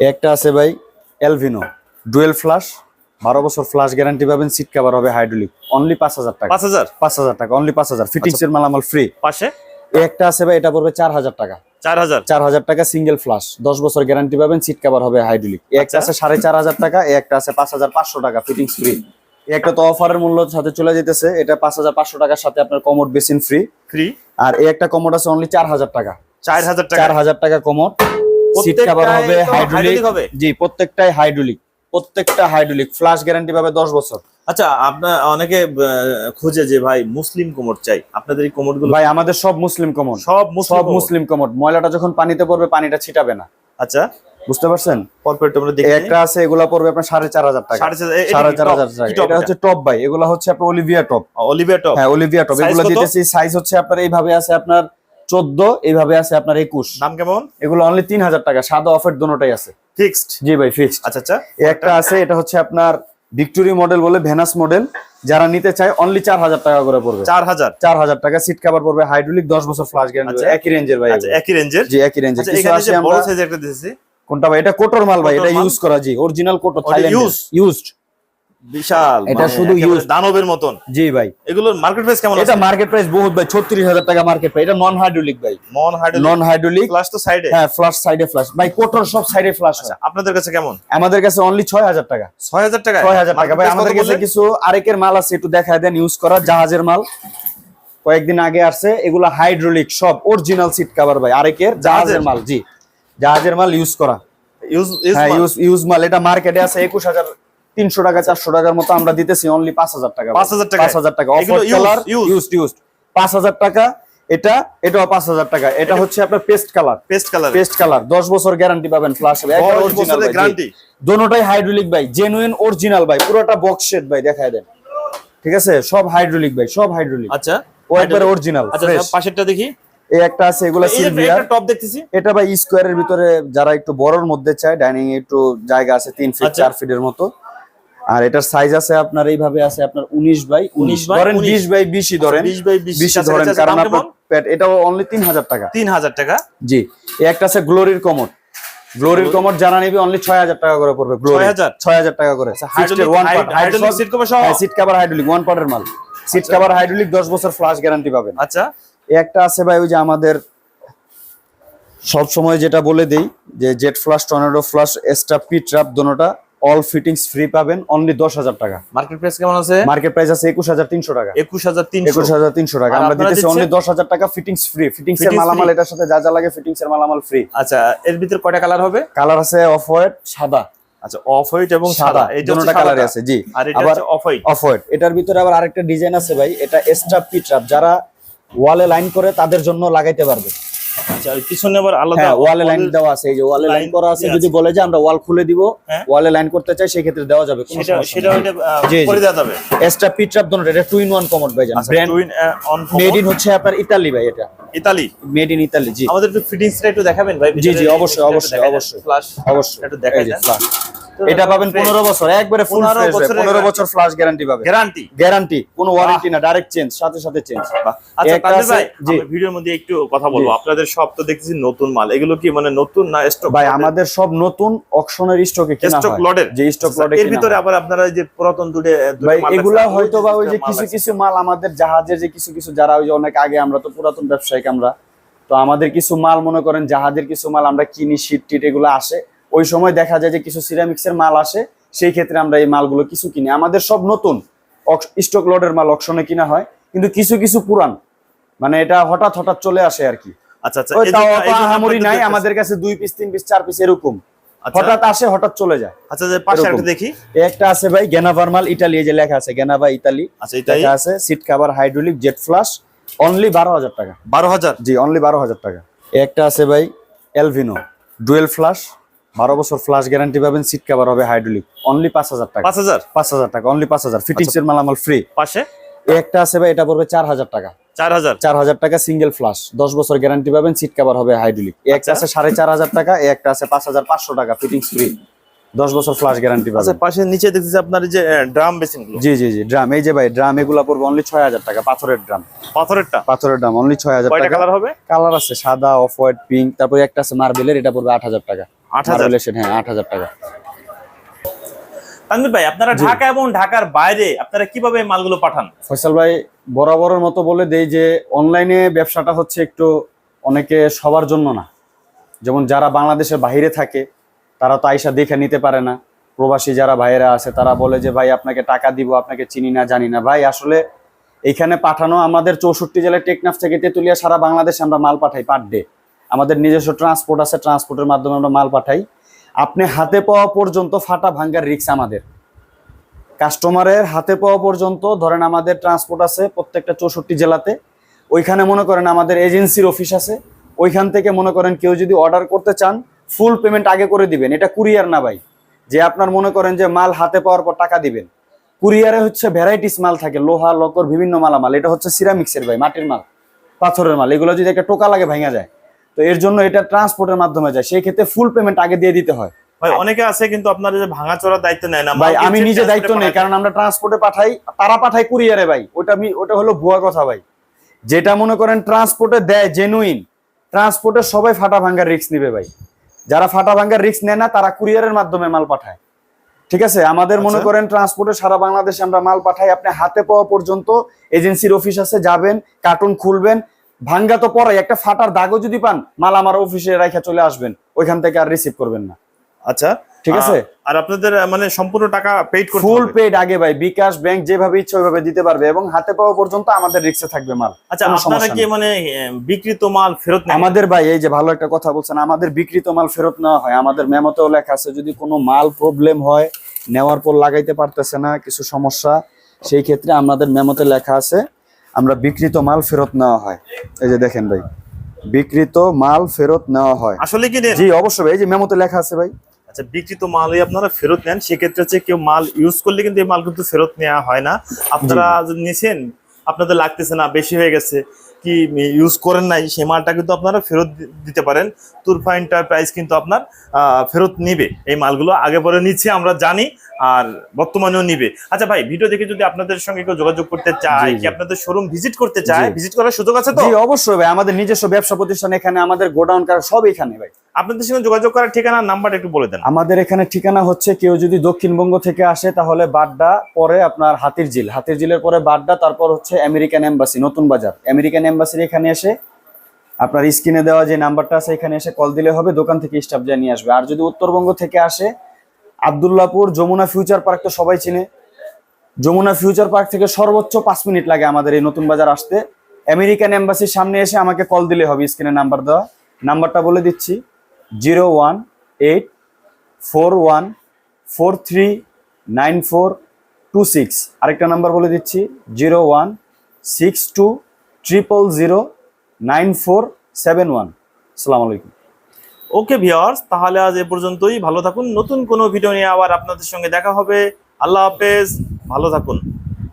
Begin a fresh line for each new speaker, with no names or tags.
একটা আছে ভাই এলভিনো ডুয়েল ফ্লাশ বারো বছর ফ্লাশ গ্যারান্টি পাবেন সিট কভার হবে হাইড্রোলিক অনলি পাঁচ হাজার টাকা।
পাঁচ হাজার?
পাঁচ হাজার টাকা অনলি পাঁচ হাজার। ফিটিংস এর মালামাল ফ্রি
পাশে?
একটা আছে ভাই এটা পড়বে চার হাজার টাকা।
চার হাজার?
চার হাজার টাকা সিঙ্গেল ফ্লাশ দশ বছর গ্যারান্টি পাবেন সিট কভার হবে হাইড্রোলিক এই একটা
আচ্ছা।
আছে সাড়ে চার হাজার টাকা একটা আছে পাঁচ হাজার পাঁচশো টাকা ফিটিংস ফ্রি একটা তো অফারের মূল্য সাথে চলে যেতেছে এটা পাঁচ হাজার পাঁচশো টাকার সাথে আপনার কমোড বেসিন ফ্রি
ফ্রি
আর এই একটা কমোড আছে অনলি চার হাজার টাকা।
চার হাজার টাকা।
চার হাজার টাকা কমোড সিট কভার
প্রত্যেকটাই
হবে হাইড্রোলিক
হবে?
জি প্রত্যেকটাই হাইড্রোলিক প্রত্যেকটা হাইড্রোলিক গ্যারান্টি পাবে দশ বছর।
আচ্ছা আপনার অনেকে খুঁজে যে ভাই মুসলিম কোমর চাই। আপনাদের এই কোমর
ভাই আমাদের সব মুসলিম কমোড
সব
সব
মুসলিম কোমর।
ময়লাটা যখন পানিতে পড়বে পানিটা ছিটাবে না।
আচ্ছা।
বুঝতে পারছেন?
পরপর আমরা দেখি
একটা আছে এগুলা পড়বে আপনার সাড়ে চার হাজার টাকা।
সাড়ে চার- এ- এটা
সাড়ে
কি
চার
top?
হাজার
কি
টাকা এটা
এটা?
হচ্ছে টপ বাই এগুলা হচ্ছে আপনার অলিভিয়া টপ
অলিভিয়া টপ
হ্যাঁ অলিভিয়া টপ
Size
এগুলো দিতেছি সাইজ হচ্ছে আপনার এইভাবে আছে আপনার চোদ্দ এইভাবে আছে আপনার একুশ।
নাম কেমন?
এগুলো অনলি তিন হাজার টাকা সাদা অফার দোনোটাই আছে।
ফিক্সড
জি ভাই ফিক্সড
আচ্ছা আচ্ছা।
একটা আছে এটা হচ্ছে আপনার ভিক্টোরি মডেল বলে ভেনাস মডেল যারা নিতে চায় অনলি চার হাজার টাকা করে পড়বে।
চার হাজার?
চার হাজার টাকা সিট কভার পড়বে হাইড্রোলিক দশ বছর ফ্লাশ গ্যারান্টি
আচ্ছা।
একই রেঞ্জের ভাই
আচ্ছা একই রেঞ্জের
জি একই রেঞ্জের
আচ্ছা
কিছু আছে আমরা কোনটা ভাই? এটা কোটর মাল ভাই এটা ইউজ করা জি। অরিজিনাল কোটর থাইল্যান্ড
used?
ইউজড
বিশাল
এটা
মানে
শুধু
দানবের মতন।
জি ভাই।
এগুলোর মার্কেট প্রাইস কেমন
এটা মার্কেট প্রাইস বহুত ভাই ছত্রিশ হাজার টাকা মার্কেট প্রাইস এটা নন হাইড্রোলিক ভাই।
নন হাইড্রোলিক
নন হাইড্রোলিক
তো সাইডে
হ্যাঁ সাইডে ভাই কোটর সব সাইডে ফ্লাশ
আচ্ছা আপনাদের কাছে কেমন?
আমাদের কাছে অনলি ছয় হাজার টাকা।
ছয় হাজার টাকা
ছয় হাজার টাকা। ভাই আমাদের কাছে কিছু আরেকের মাল আছে একটু দেখায় দেন ইউজ করা জাহাজের মাল। কয়েকদিন আগে আসছে এগুলো হাইড্রোলিক সব অরিজিনাল সিট কভার ভাই আরেকের জাহাজের? মাল জি। জাহাজের মাল ইউজ করা। হ্যাঁ ইউজ ইউজ মাল। এটা মার্কেটে আছে একুশ হাজার তিনশো টাকা চারশো টাকার মতো আমরা দিতেছি অনলি পাঁচ হাজার টাকা।
5,000 টাকায়?
পাঁচ হাজার টাকা।
এগুলো
offer
used,
colour
used?
Use use পাঁচ হাজার টাকা এটা এটাও পাঁচ হাজার টাকা। এটা হচ্ছে আপনার paste colour
paste colour
paste colour দশ বছর গ্যারান্টি পাবেন ফ্লাশ
গ্যারান্টি
দোনোটাই হাইড্রোলিক ভাই জেনুইন অরিজিনাল ভাই। পুরোটা বক্স সেট ভাই দেখায় দেন। ঠিক আছে? সব হাইড্রোলিক ভাই সব হাইড্রোলিক
আচ্ছা।
ও একবারে অরিজিনাল
আচ্ছা আচ্ছা, পাশেরটা দেখি।
এই একটা আছে এগুলা
এই যে
সিলভিয়ার
একটা টপ দেখতেছি।
এটা ভাই স্কোয়ারের ভিতরে যারা একটু বড়র মধ্যে চায় ডাইনিং এ একটু জায়গা আছে তিন ফিট
আচ্ছা।
চার ফিটের মতো। আর এটার সাইজ আছে আপনার এইভাবে আছে আপনার উনিশ বাই উনিশ। ধরেন বিশ বাই বিশই ধরেন।
20 বাই 20 আচ্ছা,
ধরেন
আচ্ছা,
কারণ আপনার প্যাট এটাও অনলি তিন হাজার টাকা।
তিন হাজার টাকা?
জি একটা আছে গ্লোরির কমোড গ্লোরির কমোড জানা নিবি অনলি ছয় হাজার টাকা করে পড়বে গ্লোরি
6,000?
ছয় হাজার টাকা করে।
হাইড্রোলিক হাইড্রোলিক সিট কভার সহ?
সিট কভার হাইড্রোলিক ওয়ান পার্টের মাল। সিট কভার হাইড্রোলিক দশ বছর ফ্লাশ গ্যারান্টি পাবেন।
আচ্ছা।
একটা আছে ভাই ওই যে আমাদের সব সময় যেটা বলে দেই যে jet flush tornado flush extra P trap দোনোটা অল ফিটিংস ফ্রি পাবেন অনলি দশ হাজার টাকা।
মার্কেট প্রাইস কেমন আছে?
মার্কেট প্রাইস আছে একুশ হাজার তিনশো টাকা।
একুশ হাজার
একুশ হাজার তিনশো টাকা। আমরা দিতেছি অনলি দশ হাজার টাকা ফিটিংস ফ্রি ফিটিংস এর মালামাল এটার সাথে যা যা লাগে ফিটিংস এর মালামাল ফ্রি
আচ্ছা এর ভিতরে কয়টা কালার হবে?
কালার আছে অফ হোয়াইট সাদা।
আচ্ছা অফ হোয়াইট এবং সাদা। এই
দুটোটা কালার আছে জি।
আর এটা
আবার
হচ্ছে অফ হোয়াইট
অফ হোয়াইট এটার ভিতরে আবার আরেকটা ডিজাইন আছে ভাই। এটা এক্সট্রা পি যারা ওয়ালে লাইন করে তাদের জন্য লাগাইতে পারবে।
আচ্ছা ওই পিছনে আবার আলাদা
ওয়ালে লাইন দেওয়া আছে এই যে ওয়ালে লাইন করা আছে যদি বলে যে আমরা ওয়াল খুলে দিব। ওয়ালে লাইন করতে চাই সেই ক্ষেত্রে দেওয়া যাবে
সেটা সেটা ওইটা, আহ,
জি, জি।
করে দেওয়া যাবে।
এক্সট্রা পি ট্রাপ দোনো এটা টু ইন ওয়ান কমোড ভাই জান brand
twin on
made in হচ্ছে আপনার ইতালি ভাই এটা।
ইতালি
মেড ইন ইতালি জি।
আমাদের একটু ফিটিংসটা একটু দেখাবেন ভাই
জি, জি, অবশ্যই, অবশ্যই, অবশ্যই।
ফ্লাশ
অবশ্যই।
একটু দেখাই দেন।
flash। এটা পাবেন পনেরো বছর একবারে ফুল
15
ফ্রেশ। বছর গ্যারান্টি পাবে
গ্যারান্টি
গ্যারান্টি কোনো ওয়ারেন্টি না ডাইরেক্ট চেঞ্জ সাথে সাথে চেঞ্জ
আচ্ছা ভাই ভিডিওর মধ্যে একটু কথা বলব। আপনাদের সব তো দেখতেছি নতুন মাল। এগুলো কি মানে নতুন না স্টক
ভাই আমাদের সব নতুন অকশনের স্টকে কেনা
স্টক লটের
যে স্টক লটে
এর ভিতরে আবার আপনারা যে পুরাতন দুটো
ভাই এগুলা হয়তো বা ওই যে কিছু কিছু মাল আমাদের জাহাজের যে কিছু কিছু যারা ওই যে অনেক আগে আমরা তো পুরাতন ব্যবসায়িক আমরা তো আমাদের কিছু মাল মনে করেন জাহাজের কিছু মাল আমরা কিনি শীট টিট এগুলো আসে। ওই সময় দেখা যায় যে কিছু সিরামিক্স এর মাল আসে সেই ক্ষেত্রে আমরা এই মালগুলো কিছু কিনি। আমাদের সব নতুন স্টক লটের মাল অকশনে কিনা হয় কিন্তু কিছু কিছু পুরান। মানে এটা হঠাৎ হঠাৎ চলে আসে আর কি।
আচ্ছা আচ্ছা
নাই আমাদের কাছে দুই পিস তিন পিস চার পিস এরকম।
আচ্ছা।
হঠাৎ আসে হঠাৎ চলে যায়।
আচ্ছা পাশে একটা দেখি।
এই একটা আছে ভাই গেনাভার মাল ইটালি যে লেখা আছে গেনাভা ইতালি
আচ্ছা
লেখা আছে seat cover hydraulic jet flush only বারো হাজার টাকা।
বারো হাজার?
জি অনলি বারো হাজার টাকা। একটা আছে ভাই এলভিনো ডুয়েল ফ্লাশ বারো বছর ফ্লাশ গ্যারান্টি পাবেন সিট কভার হবে হাইড্রোলিক অনলি পাঁচ হাজার টাকা।
পাঁচ হাজার?
পাঁচ হাজার টাকা অনলি পাঁচ হাজার ফিটিংস এর মালামাল ফ্রি
পাশে?
একটা আছে ভাই এটা পড়বে চার হাজার টাকা। টাকা সিঙ্গেল ফ্লাশ দশ বছর গ্যারান্টি পাবেন সিট কভার হবে হাইড্রোলিক একটা
আচ্ছা।
আছে সাড়ে চার হাজার টাকা একটা আছে পাঁচ হাজার পাঁচশো টাকা ফিটিংস ফ্রি দশ বছর ফ্লাশ গ্যারান্টি
আচ্ছা
পাবেন
পাশে নিচে দেখতেছি আপনার যে ড্রাম বেসিন
জি জি জি ড্রাম এই যে ভাই ড্রাম এগুলা পড়বে অনলি ছয় হাজার টাকা পাথরের ড্রাম
পাথরেরটা?
পাথরের দাম অনলি ছয় হাজার টাকা।
কালার হবে?
কালার আছে সাদা অফ হোয়াইট পিঙ্ক তারপরে একটা আছে মার্বেলের এটা পড়বে আট হাজার টাকা।
আট হাজার?
হ্যাঁ আট হাজার টাকা।
তানভীর ভাই আপনারা ঢাকা এবং ঢাকার বাইরে আপনারা কীভাবে মালগুলো পাঠান?
ফয়সাল ভাই বরাবরের মতো বলে দেই যে অনলাইনে ব্যবসাটা হচ্ছে একটু অনেকে সবার জন্য না। যেমন যারা বাংলাদেশের বাইরে থাকে তারা তো আইসা দেখে নিতে পারে না। প্রবাসী যারা ভাইয়েরা আছে তারা বলে যে ভাই আপনাকে টাকা দিব আপনাকে চিনি না জানি না। ভাই আসলে এইখানে পাঠানো আমাদের চৌষট্টি জেলায় টেকনাফ থেকে তেতুলিয়া সারা বাংলাদেশে আমরা মাল পাঠাই পার ডে। আমাদের নিজস্ব ট্রান্সপোর্ট আছে ট্রান্সপোর্টের মাধ্যমে আমরা মাল পাঠাই। আপনি হাতে পাওয়া পর্যন্ত ফাটা ভাঙ্গার রিক্স আমাদের। কাস্টমারের হাতে পাওয়া পর্যন্ত, ধরেন আমাদের ট্রান্সপোর্ট আছে প্রত্যেকটা চৌষট্টি জেলাতে, ওইখানে মনে করেন আমাদের এজেন্সির অফিস আছে, ওইখান থেকে মনে করেন কেউ যদি অর্ডার করতে চান ফুল পেমেন্ট আগে করে দিবেন। এটা কুরিয়ার না ভাই, যে আপনার মনে করেন যে মাল হাতে পাওয়ার পর টাকা দিবেন। কুরিয়ারে হচ্ছে ভ্যারাইটিস মাল থাকে, লোহা, লকর, বিভিন্ন মালামাল। এটা হচ্ছে সিরামিক্সের ভাই, মাটির মাল, পাথরের মাল। এগুলো যদি একটা টোকা লাগে, ভেঙে যায়। তো এর জন্য এটা ট্রান্সপোর্টের মাধ্যমে যায়। সেই ক্ষেত্রে ফুল পেমেন্ট আগে দিয়ে দিতে হয়।
ভাই অনেকে আছে কিন্তু আপনারা যে ভাঙা দায়িত্ব নেয় না
ভাই আমি নিজে দায়িত্ব নেই কারণ আমরা ট্রান্সপোর্টে পাঠাই তারা পাঠায় কুরিয়ারে ভাই। ওটা আমি ওটা হলো ভুয়া কথা ভাই। যেটা মনে করেন ট্রান্সপোর্টে দেয় জেনুইন ট্রান্সপোর্টে সবাই ফাটা ভাঙ্গার রিস্ক নিবে ভাই। যারা ফাটা ভাঙ্গার নেয় না তারা কুরিয়ারের মাধ্যমে মাল পাঠায়। ঠিক আছে? আমাদের মনে
আচ্ছা।
করেন ট্রান্সপোর্টে সারা বাংলাদেশে আমরা মাল পাঠাই আপনি হাতে পাওয়া পর্যন্ত এজেন্সির অফিস আছে যাবেন কার্টুন খুলবেন ভাঙ্গা তো পরে একটা ফাটার দাগও যদি পান মাল আমার অফিসে রেখে চলে আসবেন ওইখান থেকে আর রিসিভ করবেন না
আচ্ছা
ঠিক আছে?
আর আপনাদের মানে সম্পূর্ণ টাকা পেইড করতে
ফুল। পেড আগে ভাই বিকাশ ব্যাংক যেভাবে ইচ্ছে ওইভাবে দিতে পারবে এবং হাতে পাওয়া পর্যন্ত আমাদের রিক্সে থাকবে মাল
আচ্ছা আপনারা কি মানে বিক্রিত মাল ফেরত নেন
আমাদের ভাই এই যে ভালো একটা কথা বলছেন আমাদের বিক্রিত মাল ফেরত নেওয়া হয় আমাদের মেমোতেও লেখা আছে যদি কোনো মাল প্রবলেম হয় নেওয়ার পর লাগাইতে পারতেছে না কিছু সমস্যা সেই ক্ষেত্রে আমাদের মেমোতে লেখা আছে আমরা বিকৃত মাল ফেরত নেওয়া হয়। এই যে দেখেন ভাই বিকৃত মাল ফেরত নেওয়া হয়।
আসলে কি
জি অবশ্যই ভাই এই যে মেমোতে লেখা আছে ভাই।
আচ্ছা বিক্রিত মালই আপনারা ফেরত নেন সেক্ষেত্রে হচ্ছে কেউ মাল ইউজ করলে কিন্তু এই মাল কিন্তু ফেরত নেওয়া হয় না। আপনারা যদি নিছেন আপনাদের লাগতেছে না বেশি হয়ে গেছে কি ইউজ করেন নাই সেই মালটা কিন্তু আপনারা ফেরত দিতে পারেন। তুরফা এন্টারপ্রাইজ কিন্তু আপনার ফেরত নিবে এই মালগুলো। আগে পরে নিচ্ছে আমরা জানি আর বর্তমানেও নিবে। আচ্ছা ভাই ভিডিও দেখে যদি আপনাদের সঙ্গে কেউ যোগাযোগ করতে চায় কি আপনাদের শোরুম ভিজিট করতে চায় ভিজিট করার সুযোগ আছে তো?
জি অবশ্যই ভাই আমাদের নিজস্ব ব্যবসা প্রতিষ্ঠান এখানে আমাদের গোডাউন কার সব এখানে ভাই।
আপনাদের সঙ্গে যোগাযোগ করার ঠিকানা নাম্বার একটু বলে দেন।
আমাদের এখানে ঠিকানা হচ্ছে কেউ যদি দক্ষিণবঙ্গ থেকে আসে তাহলে বাড্ডা পরে আপনার হাতির ঝিল হাতির ঝিলের পরে বাড্ডা তারপর হচ্ছে আমেরিকান এম্বাসি নতুন বাজার। আমেরিকান এম্বাসির এখানে এসে আপনার স্ক্রিনে দেওয়া যে নাম্বারটা আছে এখানে এসে কল দিলে হবে দোকান থেকে স্টাফ যা নিয়ে আসবে। আর যদি উত্তরবঙ্গ থেকে আসে আবদুল্লাপুর যমুনা ফিউচার পার্ক তো সবাই চিনে। যমুনা ফিউচার পার্ক থেকে সর্বোচ্চ পাঁচ মিনিট লাগে আমাদের এই নতুন বাজার আসতে। আমেরিকান এম্বাসির সামনে এসে আমাকে কল দিলে হবে স্ক্রিনে নাম্বার দেওয়া। নাম্বারটা বলে দিচ্ছি zero one eight four one four three nine four two six আরেকটা নাম্বার বলে দিচ্ছি zero one six two triple zero nine four seven one আলাইকুম।
ওকে ভিওর্স তাহলে আজ এ পর্যন্তই। ভালো থাকুন। নতুন কোনো ভিডিও নিয়ে আবার আপনাদের সঙ্গে দেখা হবে। আল্লাহ হাফেজ। ভালো থাকুন।